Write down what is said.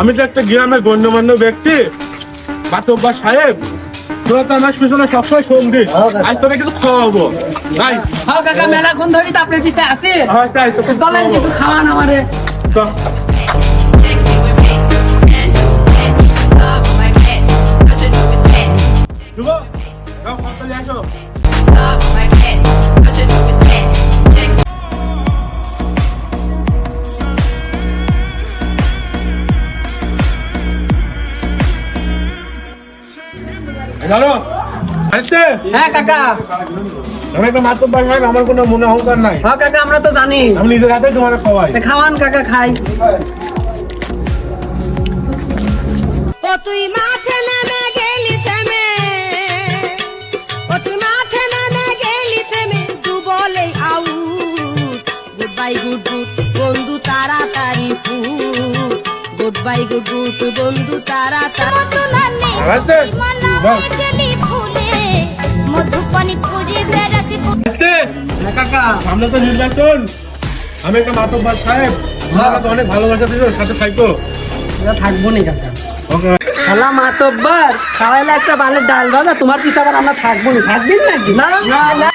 আমি তো একটা গ্রামের গণ্যমান্য ব্যক্তি। মাতব্বার সাহেব তোরা তো আমার পিছনে সবসময় সঙ্গী আজ তোরা কিছু খাওয়াবো। ভাই হ্যাঁ কাকা মেলাক্ষণ ধরি তো আপনার পিছে আছে। আজ তাই চলেন কিছু খাওয়ান আমারে। চল। শুভ, যাও, তাড়াতাড়ি আসো। জানো হ্যাঁ কাকা। আমি একটা মাতব্বার সাহেব আমার কোনো মনে অহংকার নাই। হ্যাঁ কাকা আমরা তো জানি। আমি নিজের হাতে তোমার খাওয়াই। খাওয়ান কাকা খাই। ও তুই মাঠে নেমে গেলি থেমে। ও তুই মাঠে নেমে গেলি থেমে তু বলে আউ গুড বাই গুড গুড বন্ধু তাড়াতাড়ি ফুট। গুড বাই গুড গুড বন্ধু আসতে মধুপানি খুঁজে কাকা সামনে তো নির্বাচন আমি একটা মাতব্বার সাহেব। আমার তো অনেক ভালোবাসা দিল সাথে থাকতো থাকব নি কাকা। ওকে। শালা মাতব্বার খাওয়াইলে একটা বালের ডাল দাদা তোমার পিছে আবার আমরা থাকব না। থাকবেন নাকি? না না।